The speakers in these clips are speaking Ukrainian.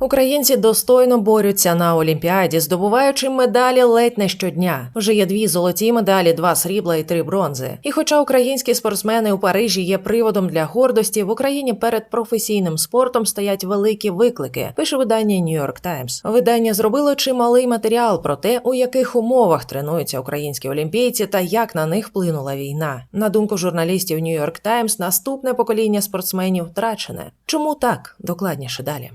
Українці достойно борються на Олімпіаді, здобуваючи медалі ледь не щодня. Вже є дві золоті медалі, два срібла і три бронзи. І хоча українські спортсмени у Парижі є приводом для гордості, в Україні перед професійним спортом стоять великі виклики. Пише видання New York Times. Видання зробило чималий матеріал про те, у яких умовах тренуються українські олімпійці та як на них вплинула війна. На думку журналістів New York Times, наступне покоління спортсменів втрачене. Чому так? Докладніше далі.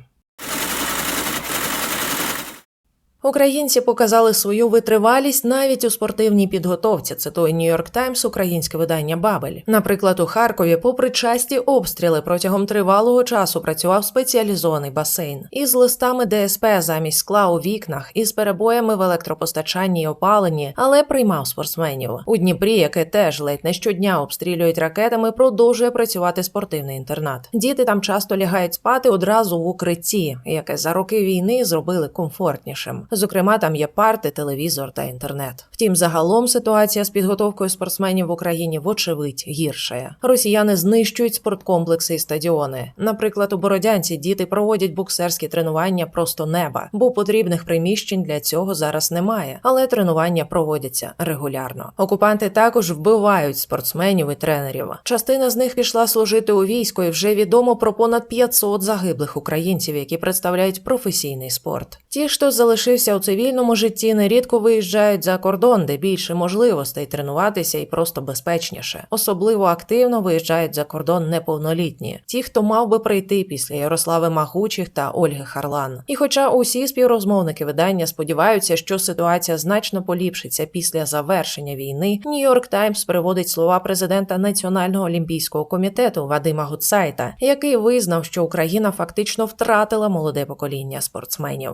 Українці показали свою витривалість навіть у спортивній підготовці. Цитує New York Times, українське видання Бабель. Наприклад, у Харкові, попри часті обстріли, протягом тривалого часу працював спеціалізований басейн із листами ДСП замість скла у вікнах, із перебоями в електропостачанні й опаленні, але приймав спортсменів у Дніпрі, яке теж ледь не щодня обстрілюють ракетами. Продовжує працювати спортивний інтернат. Діти там часто лягають спати одразу в укритті, яке за роки війни зробили комфортнішим. Зокрема, там є парти, телевізор та інтернет. Втім, загалом ситуація з підготовкою спортсменів в Україні вочевидь гіршає. Росіяни знищують спорткомплекси і стадіони. Наприклад, у Бородянці діти проводять буксерські тренування просто неба, бо потрібних приміщень для цього зараз немає. Але тренування проводяться регулярно. Окупанти також вбивають спортсменів і тренерів. Частина з них пішла служити у війську, і вже відомо про понад 500 загиблих українців, які представляють професійний спорт. Ті, хто залишився у цивільному житті, нерідко виїжджають за кордон, де більше можливостей тренуватися і просто безпечніше. Особливо активно виїжджають за кордон неповнолітні, ті, хто мав би прийти після Ярослави Магучих та Ольги Харлан. І хоча усі співрозмовники видання сподіваються, що ситуація значно поліпшиться після завершення війни, Нью-Йорк Таймс приводить слова президента Національного олімпійського комітету Вадима Гуцайта, який визнав, що Україна фактично втратила молоде покоління спортсменів.